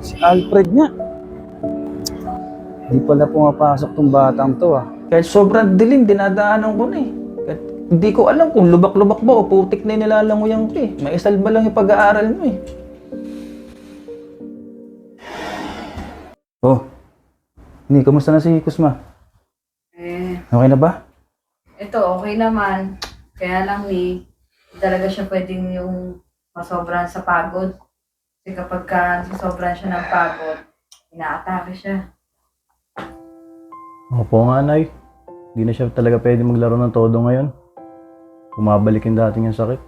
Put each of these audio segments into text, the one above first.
Si Alfred nga. Di pala pumapasok tong batang to ah. Kahit sobrang dilim, dinadaanan ko na eh. Kahit hindi ko alam kung lubak-lubak ba o putik na yung nilalanguyan ko eh. May isal ba lang yung pag-aaral mo eh. Oh. Ni, kumusta na si Kusma? Eh, Okay na ba? ito, okay naman. Kaya lang ni, hindi talaga siya pwedeng yung masobran sa pagod. Kasi kapag ka masobran siya ng pagod, inaatake siya. Opo nga, Nay. Hindi na siya talaga pwede maglaro ng todo ngayon. Bumabalik yung dating yung sakit.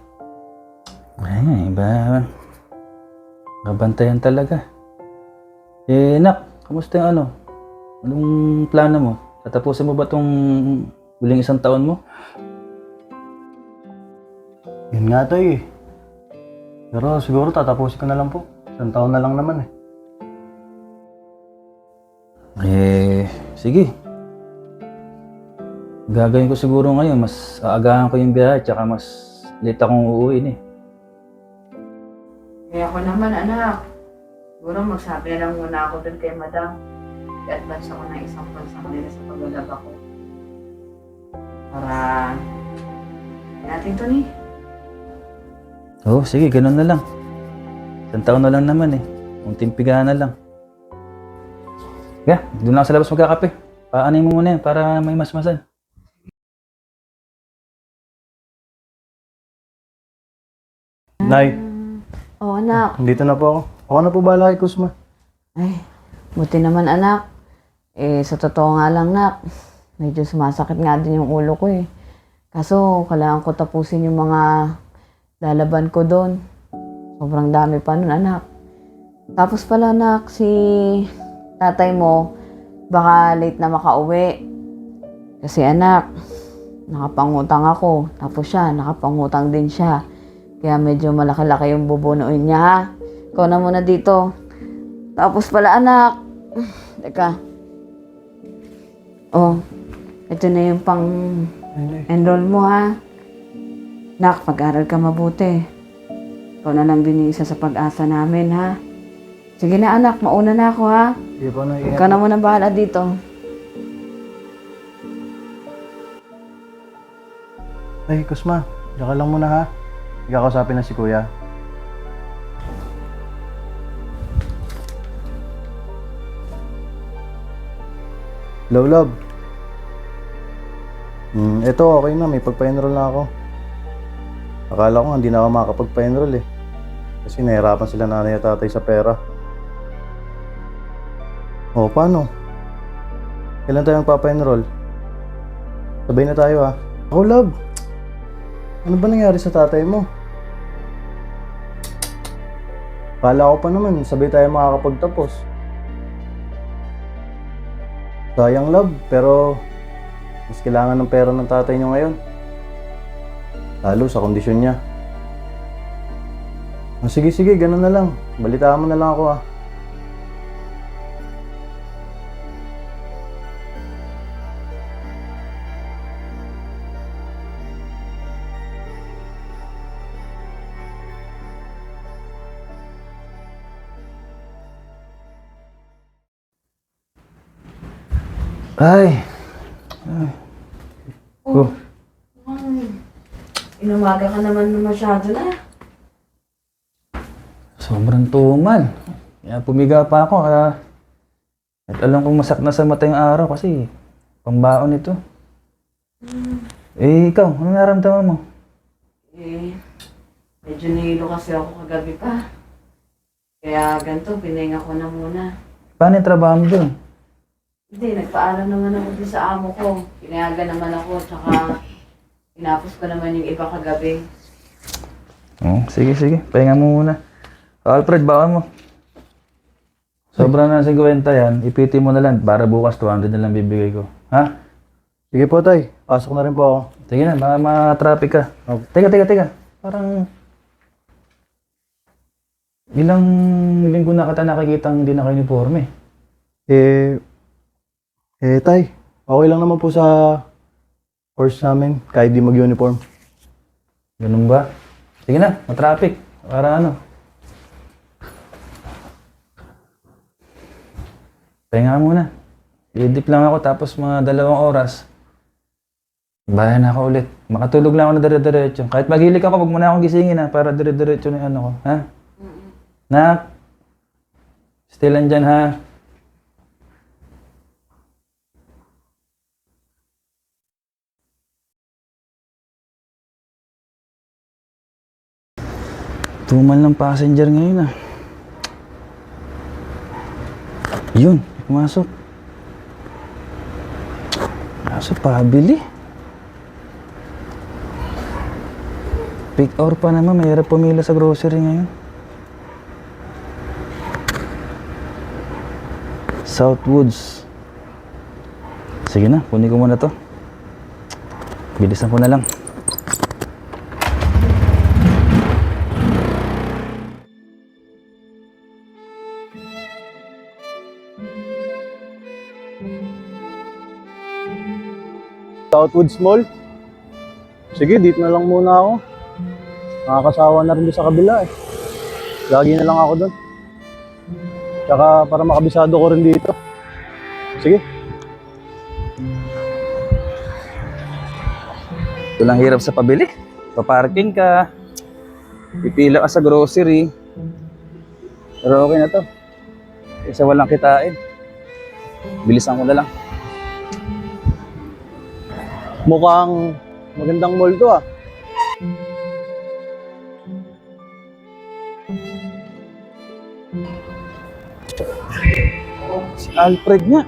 Ay, iba. Kabantayan talaga. Eh, nak, kamusta yung ano? Anong plano mo? Tatapusin mo ba tong huling isang taon mo? Yun nga, Tay. Eh. Pero siguro tatapusin ko na lang po. Isang taon na lang naman eh. Eh, sige. Gagawin ko siguro ngayon, mas aagahan ko yung biyahe, tsaka mas late akong uuwi eh. Kaya ako naman, anak. Siguro magsabi na lang muna ako dun kay madam. I-advance ako ng isang buwan sa kanila sa paglalaba ko. Para... natin to ni. Oo, sige, ganun na lang. Isang taon na lang naman eh. Unting pigahan na lang. Yeah, doon lang sa labas magkakape. Paanay mo muna yan para may masmasan. Nay, Oo, anak. dito na po ako. Ako na po bahala kay Kusma. Ay, buti naman anak. Eh, sa totoo nga lang, nak, medyo sumasakit nga din yung ulo ko eh. Kaso, kailangan ko tapusin yung mga lalaban ko doon. Sobrang dami pa nun, anak. Tapos pala, nak, si tatay mo, baka late na makauwi. Kasi anak, nakapangutang ako. Tapos siya, nakapangutang din siya. Kaya medyo malaki-laki yung bubunuin niya, ha? Ikaw na muna dito. Tapos pala anak. Teka. Oh, ito na yung pang enroll mo ha. Nak, pag-aral ka mabuti. Ikaw na lang din yung isa sa pag-asa namin ha. Sige na anak, mauna na ako ha. Sige po, Nay. Ikaw na muna bahala dito. Ay, Kusma. Diyan ka lang muna ha. Ikakausapin na si Kuya. Love, love. Hmm, eto okay na. May pagpa-enroll na ako. Akala ko hindi na ako makakapagpa-enroll eh. Kasi nahirapan sila nanay at tatay sa pera. O, paano? Kailan tayo magpapa-enroll? Sabay na tayo ha. Oh, love. Ano ba nangyari sa tatay mo? Kala ko pa naman, sabay tayo makakapagtapos. Sayang love, pero mas kailangan ng pera ng tatay niyo ngayon. Lalo sa kondisyon niya. Ah, sige, sige, ganun na lang. Balitaan mo na lang ako ah. Ay, oh, Inumaga ka naman masyado na. sobrang tumal. Kaya pumiga pa ako kaya at alam kong masak na sa mata yung araw kasi pambaon ito. Eh, ikaw, ano naramdaman mo? Eh, medyo nahilo kasi ako kagabi pa. Kaya ganito, pinahinga ko na muna. Paano yung trabaho mo dun? Hindi, nagpaalam naman ako din sa amo ko. Pinayagan naman ako, tsaka tinapos ko naman yung iba kagabi. Oh, sige, sige. Pahinga mo muna. Alfred, baka mo. Sobra na 50 yan. Ipiti mo na lang. Para bukas 200 na lang bibigay ko. Ha? Sige po tay, pasok na rin po ako. Sige na, baka ma-traffic ka. Oh, teka, teka, teka. Parang... Ilang linggo na kita nakikita hindi naka-uniforme. Eh, eh tay, okay lang naman po sa course namin kahit di mag-uniform. Ganun ba? Sige na, ma-traffic. Para ano? Pahinga muna. Idip lang ako tapos mga dalawang oras. Bayan na ako ulit. Makatulog lang ako na dire-diretso. Kahit maghilig ako, wag mo na akong gisingin ha, para dire-diretso na yung ano ko. Ha? Nak? Still andyan ha? Tumal ng passenger ngayon ah. Yun, pumasok. Kaso pabili. Peak hour pa naman, mahirap pumila sa grocery ngayon. Southwoods. Sige na, kunin ko muna to. Bilisan ko na lang. Southwoods Mall? Sige, dito na lang muna ako. Nakakasawa na rin doon sa kabila eh. Lagi na lang ako doon. Tsaka para makabisado ko rin dito. Sige. Ito lang hirap sa pabili. Paparking ka. Pipila ka sa grocery. Pero okay na to. Kasi walang kitain. Bilisan ko na lang. Mukhang magandang mall to ah. Si Alfred nga.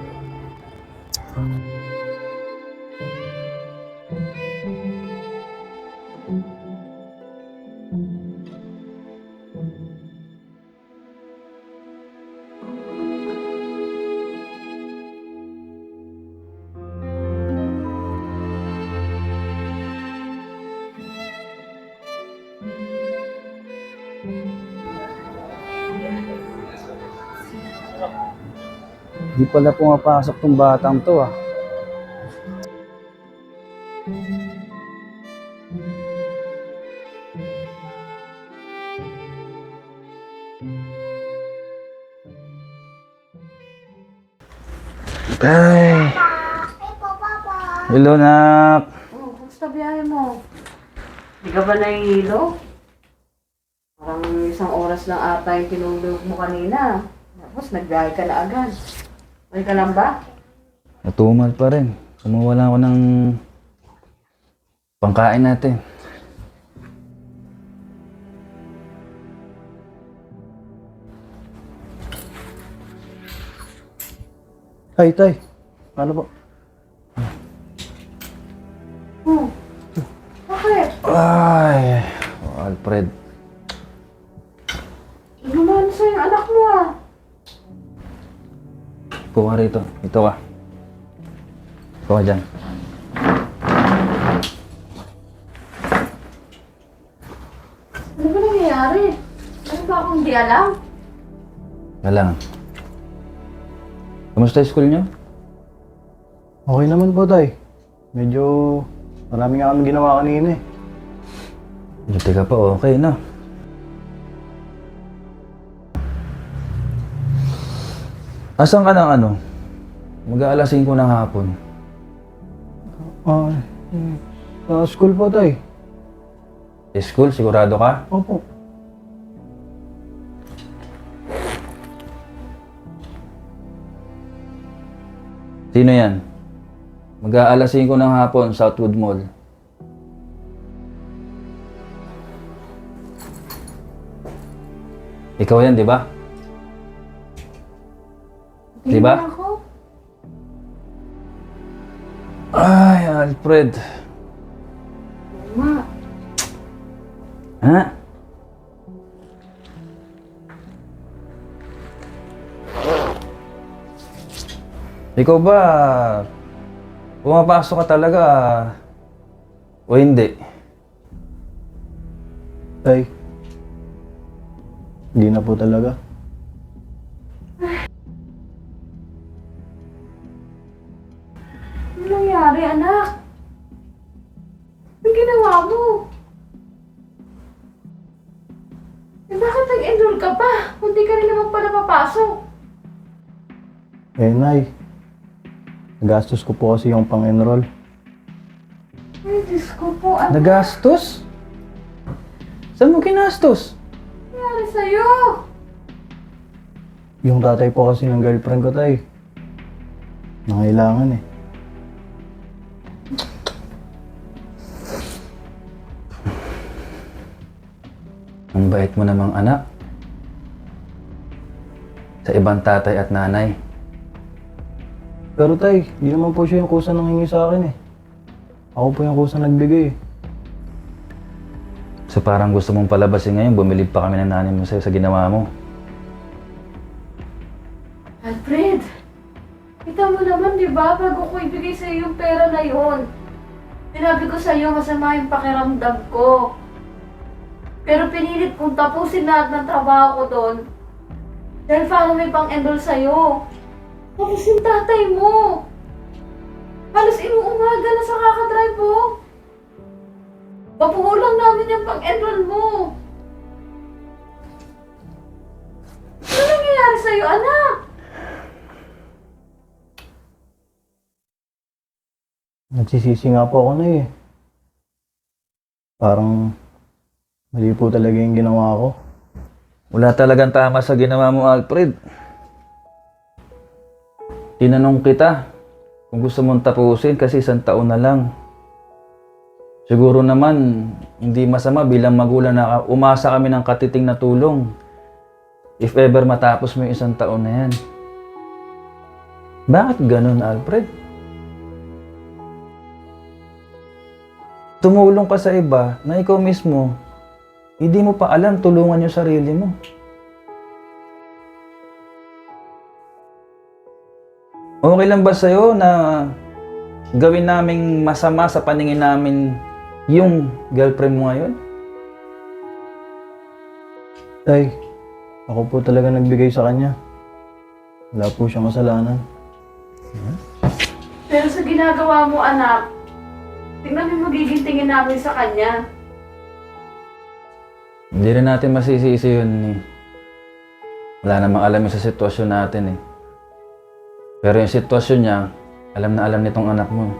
Pala pumapasok tong batang to ah. Ay. Hello, nak. Oh, kumusta biyahe mo? Di ka ba nahihilo? Parang isang oras lang ata yung tinulog mo kanina. Tapos nagbiyahe ka na agad. Okay ka lang ba? Natumal pa rin. Kumuwala ako ng pangkain natin. Tay, tay. Ano po? Hmm. Bakit? Ay, Alfred. Upo ka rito. Ito ka. Upo ka dyan. Ano ba nangyayari? Ano ba akong di alam? Wala lang. Kamusta yung school niyo? Okay naman po, tay. Medyo marami nga kami ginawa kanina eh. Buti ka pa, okay na. Asan ka ng ano? Mag-aalasin ko ng hapon. Ah, eh, sa school po, tay. School, sigurado ka? Opo. Sino yan? Mag-aalasin ko ng hapon, Southwood Mall. Ikaw yan, di ba? Di ba? Ako. Ay, Alfred. Ma, Ha? Ikaw ba, pumapasok ka talaga o hindi? Tay. Hindi na po talaga. Nay. Nagastos ko po kasi yung pang-enroll. Ay, Diyos ko po, ano Nagastos? Saan mo ginastos? nangyari sa'yo? Yung tatay po kasi ng girlfriend ko, tay. Nangailangan eh. Ang bait mo namang anak. Sa ibang tatay at nanay. Pero tay, di naman po siya yung kusa nang hingi sa akin eh. Ako po yung kusa nagbigay eh. So parang gusto mong palabasin ngayon, bumilib pa kami ng nanay mo sa'yo sa ginawa mo. Alfred, kita mo naman, di ba, bago ko ibigay sa'yo yung pera na yun. Sinabi ko sa'yo, masama yung pakiramdam ko. Pero pinilit kong tapusin lahat ng trabaho ko doon. Dahil parang may pang-enroll sa'yo. Tapos yung tatay mo. Halos inuumaga na sa kakadrive mo. Papuulang namin yung pang-enroll mo. Ano nangyayari sa'yo, anak? Nagsisisi nga po ako na eh. Parang mali po talaga yung ginawa ko. Wala talagang tama sa ginawa mo, Alfred. Tinanong kita kung gusto mong tapusin kasi isang taon na lang. Siguro naman, hindi masama bilang magulang na umasa kami ng katiting na tulong. If ever matapos mo yung isang taon na yan. Bakit ganun, Alfred? Tumulong ka sa iba na ikaw mismo, hindi mo pa alam tulungan yung sarili mo. Okay lang ba sa'yo na gawin naming masama sa paningin namin yung girlfriend mo ngayon? Tay, ako po talaga nagbigay sa kanya. Wala po siyang kasalanan. Pero sa ginagawa mo, anak, tingnan mo yung magiging tingin namin sa kanya. Hindi rin natin masisisi yun eh. Wala namang alam yun sa sitwasyon natin eh. Pero yung sitwasyon niya, alam na alam nitong anak mo.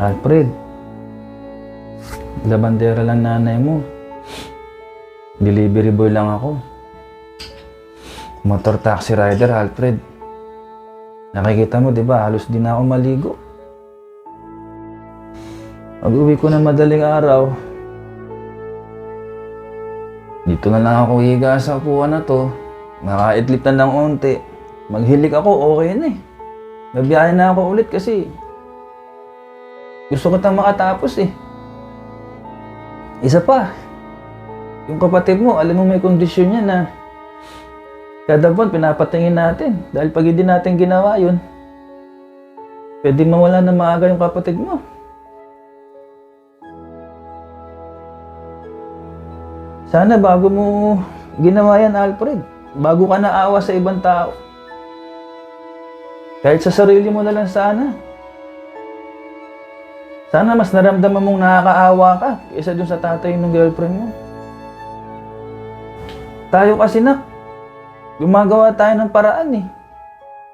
Alfred, labandera lang nanay mo. Delivery boy lang ako. Motor taxi rider, Alfred. Nakikita mo, di ba? Halos di ako maligo. Pag uwi ko ng madaling araw, dito na lang ako higa sa upuan na to. Makaidlip na lang unti. Maghilik ako, okay na eh. Mabiyahe na ako ulit kasi gusto ko tang makatapos eh. Isa pa, yung kapatid mo, alam mo may kondisyon niya na kada buwan pinapatingin natin. Dahil pag hindi natin ginawa yun, pwede mawala na maaga yung kapatid mo. Sana bago mo ginawa yan, Alfred, bago ka naawa sa ibang tao, kahit sa sarili mo na lang sana. Sana mas naramdaman mong nakakaawa ka kaysa dun sa tatay ng girlfriend mo. Tayo kasi na, gumagawa tayo ng paraan eh.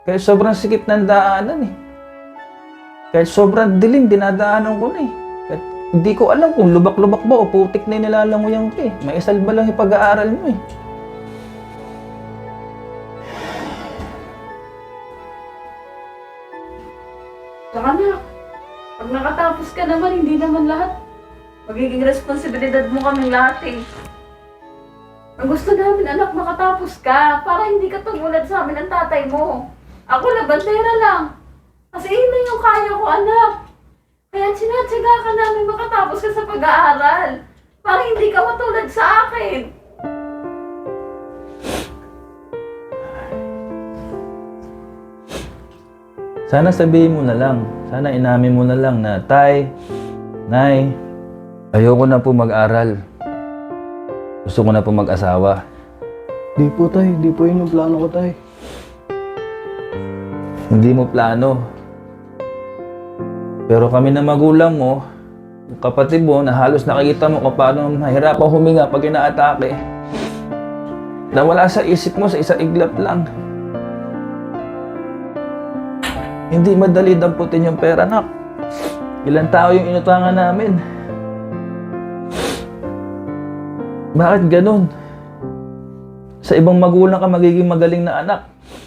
Kahit sobrang sikip ng daanan eh. Kahit sobrang dilim, dinadaanan ko na eh. Kahit hindi ko alam kung lubak-lubak ba o putik na yung nilalanguyan ko eh. May isalba lang yung pag-aaral mo eh. Saka na, pag nakatapos ka naman, hindi naman lahat. Magiging responsibilidad mo kaming lahat eh. Ang gusto namin, anak, makatapos ka para hindi ka tumulad sa amin ng tatay mo. Ako, labandera lang. Kasi yun na yung kaya ko, anak. Kaya sinatsaga ka namin makatapos ka sa pag-aaral. Para hindi ka matulad sa akin. Sana sabihin mo na lang, sana inamin mo na lang na, Tay, Nay, ayoko na po mag-aral. Gusto ko na po mag-asawa. Di po tay, di po yun yung plano ko tay. Hindi mo plano. Pero kami na magulang mo, kapatid mo na halos nakikita mo kung paano mahirapang huminga pag inaatake. Nawala sa isip mo sa isang iglap lang. Hindi madali damputin yung pera, nak. Ilang tao yung inutangan namin. Bakit ganun? Sa ibang magulang ka magiging magaling na anak.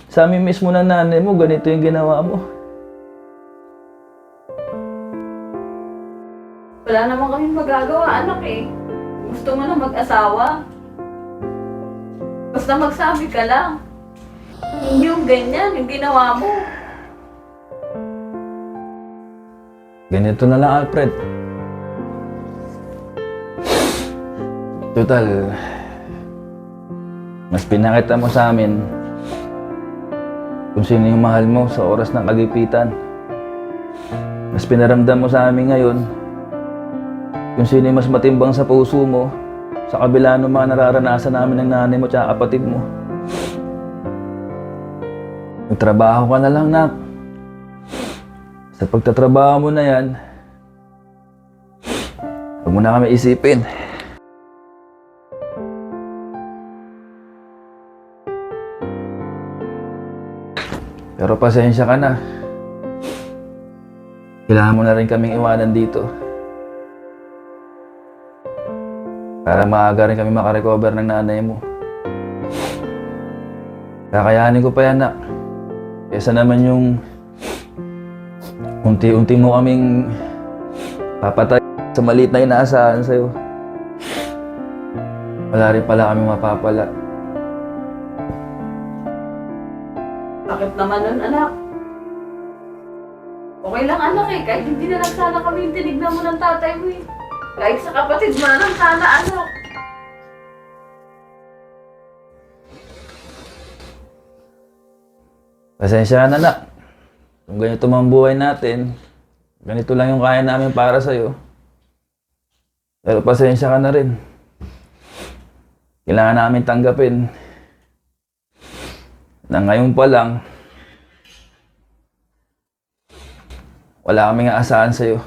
Sa amin mismo na nanay mo, ganito yung ginawa mo. Wala naman kami magagawa, anak eh. Gusto mo na mag-asawa. Basta magsabi ka lang. Yung ganyan, yung ginawa mo. Ganito na lang, Alfred. Total, mas pinakita mo sa amin kung sino yung mahal mo sa oras ng kagipitan. Mas pinaramdam mo sa amin ngayon kung sino yung mas matimbang sa puso mo sa kabila ng mga nararanasan namin ng nanay mo at kapatid mo. Magtrabaho ka na lang, nak. Sa pagtatrabaho mo na yan, huwag mo na kami isipin. Pero pasensya ka na. Kailangan mo na rin kaming iwanan dito. Para maaga rin kami makarecover ng nanay mo. Kakayanin ko pa yan, nak. Kesa naman yung unti-unti mo kaming papatay sa maliit na inaasahan sa'yo. Wala rin pala kami mapapala. Bakit naman nun, anak? Okay lang, anak eh. Kahit hindi na lang sana kami yung tinignan mo ng tatay mo eh. Kahit sa kapatid mo na lang sana, anak. Pasensya na, nak. Kung ganito man buhay natin, ganito lang yung kaya namin para sa'yo. Pero pasensya ka na rin. Kailangan namin tanggapin na ngayon pa lang, wala kaming aasahan sa'yo.